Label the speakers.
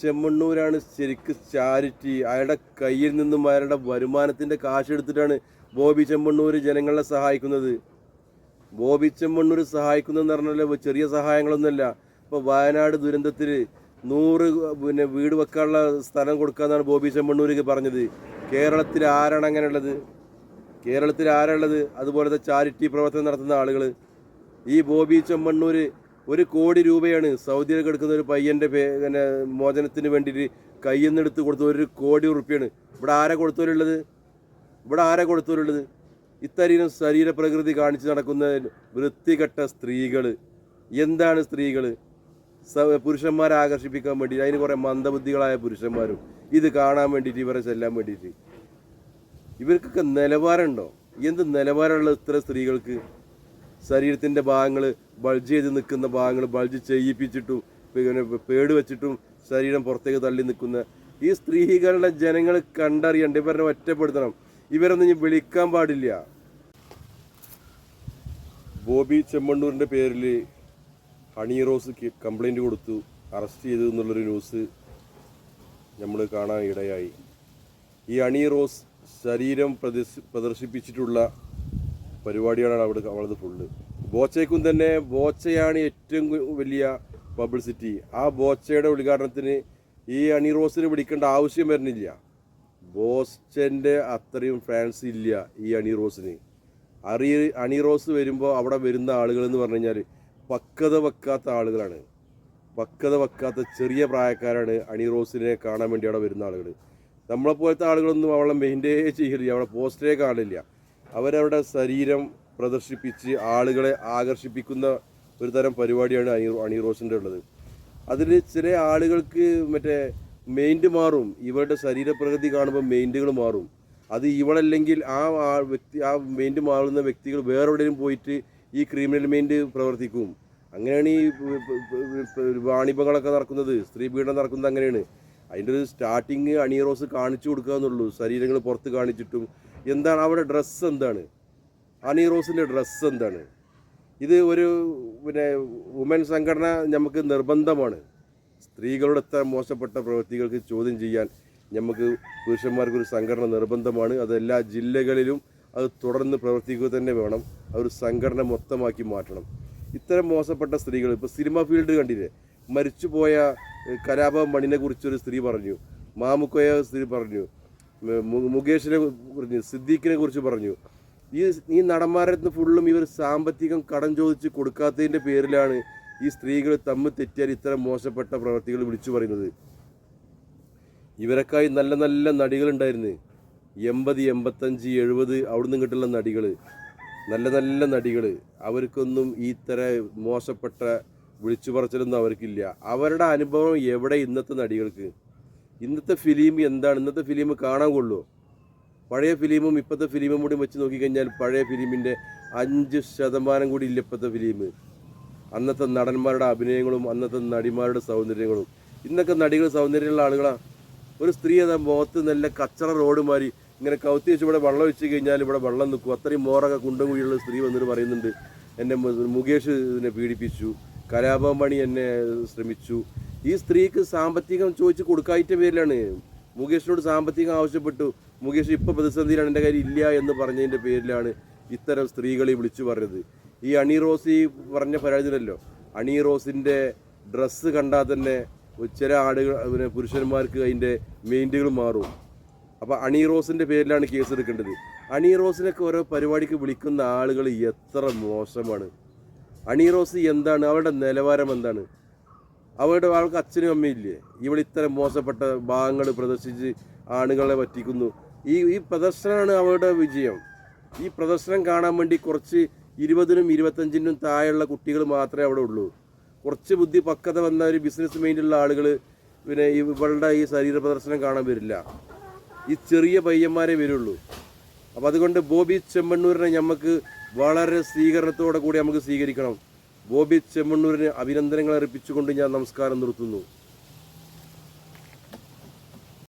Speaker 1: ചെമ്മണ്ണൂരാണ് ശരിക്ക് ചാരിറ്റി. അയാളുടെ കയ്യിൽ നിന്നും അയാളുടെ വരുമാനത്തിന്റെ കാശെടുത്തിട്ടാണ് ബോബി ചെമ്മണ്ണൂർ ജനങ്ങളെ സഹായിക്കുന്നത്. ബോബി ചെമ്മണ്ണൂർ സഹായിക്കുന്നതെന്ന് പറഞ്ഞാൽ ചെറിയ സഹായങ്ങളൊന്നുമല്ല. ഇപ്പോൾ വയനാട് ദുരന്തത്തിൽ നൂറ് പിന്നെ വീട് വെക്കാനുള്ള സ്ഥലം കൊടുക്കാമെന്നാണ് ബോബി ചെമ്മണ്ണൂർക്ക് പറഞ്ഞത്. കേരളത്തിൽ ആരാണ് അങ്ങനെയുള്ളത്? കേരളത്തിൽ ആരാണുള്ളത് അതുപോലത്തെ ചാരിറ്റി പ്രവർത്തനം നടത്തുന്ന ആളുകൾ ഈ ബോബി ചെമ്മണ്ണൂർ ഒരു കോടി രൂപയാണ് സൗദിയിൽ കിടക്കുന്ന ഒരു പയ്യന്റെ പിന്നെ മോചനത്തിന് വേണ്ടിയിട്ട് കയ്യിൽ നിന്ന് എടുത്ത് കൊടുത്ത ഒരു കോടി ഉറുപ്പിയാണ്. ഇവിടെ ആരെ കൊടുത്തവരുള്ളത്? ഇവിടെ ആരെ കൊടുത്തവരുള്ളത്? ഇത്തരം ശരീരപ്രകൃതി കാണിച്ച് നടക്കുന്ന വൃത്തികെട്ട സ്ത്രീകൾ എന്താണ് സ്ത്രീകൾ പുരുഷന്മാരെ ആകർഷിപ്പിക്കാൻ വേണ്ടി അതിന് കുറേ മന്ദബുദ്ധികളായ പുരുഷന്മാരും ഇത് കാണാൻ വേണ്ടിയിട്ട് ഇവരെ ചെല്ലാൻ വേണ്ടിയിട്ട്. ഇവർക്കൊക്കെ നിലവാരമുണ്ടോ? എന്ത് നിലവാരമുള്ള ഇത്ര സ്ത്രീകൾക്ക്? ശരീരത്തിന്റെ ഭാഗങ്ങൾ ബൾജ് ചെയ്ത് നിൽക്കുന്ന ഭാഗങ്ങൾ ബൾജ് ചെയ്യിപ്പിച്ചിട്ടും പിന്നെ പേട് വെച്ചിട്ടും ശരീരം പുറത്തേക്ക് തള്ളി നിൽക്കുന്ന ഈ സ്ത്രീകളുടെ ജനങ്ങൾ കണ്ടറിയണ്ട ഇവരെ ഒറ്റപ്പെടുത്തണം. ഇവരൊന്നും ഇനി വിളിക്കാൻ പാടില്ല. ബോബി ചെമ്മണ്ണൂരിന്റെ പേരിൽ ഹണി റോസ് കംപ്ലൈന്റ് കൊടുത്തു. അറസ്റ്റ് ചെയ്തു എന്നുള്ളൊരു ന്യൂസ് നമ്മൾ കാണാൻ ഇടയായി. ഈ ഹണി റോസ് ശരീരം പ്രദർശി പ്രദർശിപ്പിച്ചിട്ടുള്ള പരിപാടിയാണ് അവിടെ അവളത് ഫുള്ള് ബോച്ചയ്ക്കും തന്നെ ബോച്ചയാണ് ഏറ്റവും വലിയ പബ്ലിസിറ്റി ആ ബോച്ചയുടെ ഉദ്ഘാടനത്തിന് ഈ അണി റോസിന് വിളിക്കേണ്ട ആവശ്യം വരുന്നില്ല. ബോസ്റ്റന്റെ അത്രയും ഫാൻസ് ഇല്ല ഈ അണി റോസിന്. അറി അണി റോസ് വരുമ്പോൾ അവിടെ വരുന്ന ആളുകൾ എന്ന് പറഞ്ഞു കഴിഞ്ഞാൽ പക്വത വെക്കാത്ത ആളുകളാണ്. പക്വത വെക്കാത്ത ചെറിയ പ്രായക്കാരാണ് അണി റോസിനെ കാണാൻ വേണ്ടി അവിടെ വരുന്ന ആളുകൾ നമ്മളെപ്പോലത്തെ ആളുകളൊന്നും അവളെ മെയിന്റേ ചെയ്യില്ല അവളെ പോസ്റ്ററേ കാണില്ല. അവരവരുടെ ശരീരം പ്രദർശിപ്പിച്ച് ആളുകളെ ആകർഷിപ്പിക്കുന്ന ഒരു തരം പരിപാടിയാണ് അണി അണി റോസിന്റെ ഉള്ളത്. അതിൽ ചില ആളുകൾക്ക് മറ്റേ മെയിന്റ് മാറും. ഇവരുടെ ശരീരപ്രകൃതി കാണുമ്പോൾ മെയിന്റുകൾ മാറും. അത് ഇവളല്ലെങ്കിൽ ആ വ്യക്തി ആ മെയിൻഡ് മാറുന്ന വ്യക്തികൾ വേറെ എവിടെയും പോയിട്ട് ഈ ക്രിമിനൽ മെയിൻഡ് പ്രവർത്തിക്കും. അങ്ങനെയാണ് ഈ വാണിഭങ്ങളൊക്കെ നടക്കുന്നത്. സ്ത്രീ പീഡനം നടക്കുന്നത് അങ്ങനെയാണ്. അതിന്റെ ഒരു സ്റ്റാർട്ടിങ് അണിയറോസ് കാണിച്ചു കൊടുക്കുക എന്നുള്ളൂ ശരീരങ്ങൾ പുറത്ത് കാണിച്ചിട്ടും എന്താണ്? അവരുടെ ഡ്രസ്സ് എന്താണ്? അണിയറോസിന്റെ ഡ്രസ്സ് എന്താണ്? ഇത് ഒരു പിന്നെ വുമൻ സംഘടന നമുക്ക് നിർബന്ധമാണ്. സ്ത്രീകളുടെ എത്ര മോശപ്പെട്ട പ്രവൃത്തികൾക്ക് ചോദ്യം ചെയ്യാൻ നമുക്ക് പുരുഷന്മാർക്കൊരു സംഘടന നിർബന്ധമാണ്. അത് എല്ലാ ജില്ലകളിലും അത് തുടർന്ന് പ്രവർത്തിക്കുക തന്നെ വേണം. ഒരു സംഘടന മൊത്തമാക്കി മാറ്റണം. ഇത്തരം മോശപ്പെട്ട സ്ത്രീകൾ ഇപ്പോൾ സിനിമ ഫീൽഡ് കണ്ടില്ലേ? മരിച്ചുപോയ കലാപം മണിനെ കുറിച്ചൊരു സ്ത്രീ പറഞ്ഞു. മാമുക്കോയ സ്ത്രീ പറഞ്ഞു. മുകേഷിനെ കുറിച്ച് സിദ്ദീഖിനെ കുറിച്ച് പറഞ്ഞു. ഈ ഈ നടന്മാരുടെ ഫുള്ളും ഇവർ സാമ്പത്തികം കടം ചോദിച്ച് കൊടുക്കാത്തതിന്റെ പേരിലാണ് ഈ സ്ത്രീകൾ തമ്മിൽ തെറ്റിയാൽ ഇത്തരം മോശപ്പെട്ട പ്രവർത്തികൾ വിളിച്ചു പറയുന്നത്. ഇവരൊക്കായി നല്ല നല്ല നടികളുണ്ടായിരുന്നു എൺപത് എൺപത്തഞ്ച് എഴുപത് അവിടുന്ന് കിട്ടുള്ള നടികൾ. നല്ല നല്ല നടികൾ. അവർക്കൊന്നും ഈ തര മോശപ്പെട്ട വിളിച്ചു പറച്ചിലൊന്നും അവർക്കില്ല. അവരുടെ അനുഭവം എവിടെ ഇന്നത്തെ നടികൾക്ക്? ഇന്നത്തെ ഫിലിം എന്താണ്? ഇന്നത്തെ ഫിലിം കാണാൻ കൊള്ളുമോ പഴയ ഫിലിമും ഇപ്പോഴത്തെ ഫിലിമും കൂടി വെച്ച് നോക്കിക്കഴിഞ്ഞാൽ പഴയ ഫിലിമിന്റെ അഞ്ച് ശതമാനം കൂടി ഇല്ല ഇപ്പോഴത്തെ ഫിലിം അന്നത്തെ നടന്മാരുടെ അഭിനയങ്ങളും അന്നത്തെ നടിമാരുടെ സൗന്ദര്യങ്ങളും. ഇന്നൊക്കെ നടികൾ സൗന്ദര്യമുള്ള ആളുകളാണ് ഒരു സ്ത്രീ അതാ മുഖത്ത് നല്ല കച്ചറ റോഡ് മാറി ഇങ്ങനെ കൗത്തി വെച്ച് ഇവിടെ വെള്ളം വെച്ച് കഴിഞ്ഞാൽ ഇവിടെ വെള്ളം നിൽക്കും. അത്രയും മോറൊക്കെ കുണ്ടും കുഴിയുള്ള സ്ത്രീ വന്നിട്ട് പറയുന്നുണ്ട് എന്നെ മുകേഷ് ഇതിനെ പീഡിപ്പിച്ചു. കലാപമണി എന്നെ ശ്രമിച്ചു. ഈ സ്ത്രീക്ക് സാമ്പത്തികം ചോദിച്ച് കൊടുക്കാത്ത പേരിലാണ്. മുകേഷിനോട് സാമ്പത്തികം ആവശ്യപ്പെട്ടു. മുകേഷ് ഇപ്പോൾ പ്രതിസന്ധിയിലാണ് എന്റെ കാര്യം ഇല്ല എന്ന് പറഞ്ഞതിന്റെ പേരിലാണ് ഇത്തരം സ്ത്രീകളെ വിളിച്ചു പറഞ്ഞത്. ഈ അണി റോസി പറഞ്ഞ പരാതിയിലല്ലോ അണി റോസിന്റെ ഡ്രസ്സ് കണ്ടാൽ തന്നെ ചില ആടുകൾ പിന്നെ പുരുഷന്മാർക്ക് അതിന്റെ മെയിന്റുകൾ മാറും. അപ്പോൾ അണി റോസിന്റെ പേരിലാണ് കേസ് എടുക്കേണ്ടത്. അണി റോസിനൊക്കെ ഓരോ പരിപാടിക്ക് വിളിക്കുന്ന ആളുകൾ എത്ര മോശമാണ്. അണി റോസ് എന്താണ് അവരുടെ നിലവാരം എന്താണ്? അവരുടെ ആൾക്ക് അച്ഛനും അമ്മയില്ലേ ഇവൾ ഇത്തരം മോശപ്പെട്ട ഭാഗങ്ങൾ പ്രദർശിച്ച് ആണുങ്ങളെ പറ്റിക്കുന്നു. ഈ ഈ പ്രദർശനമാണ് അവരുടെ വിജയം. ഈ പ്രദർശനം കാണാൻ വേണ്ടി കുറച്ച് ഇരുപതിനും ഇരുപത്തഞ്ചിനും താഴെയുള്ള കുട്ടികൾ മാത്രമേ അവിടെ ഉള്ളൂ. കുറച്ച് ബുദ്ധി പക്വത വന്ന ഒരു ബിസിനസ് മൈൻഡുള്ള ആളുകൾ പിന്നെ ഇവളുടെ ഈ ശരീര പ്രദർശനം കാണാൻ വരില്ല. ഈ ചെറിയ പയ്യന്മാരെ വരുള്ളൂ. അപ്പോൾ അതുകൊണ്ട് ബോബി ചെമ്മണ്ണൂരിനെ നമുക്ക് വളരെ സ്വീകരണത്തോടെ കൂടി നമുക്ക് സ്വീകരിക്കണം. ബോബി ചെമ്മണ്ണൂരിന് അഭിനന്ദനങ്ങൾ അർപ്പിച്ചുകൊണ്ട് ഞാൻ നമസ്കാരം നിർത്തുന്നു.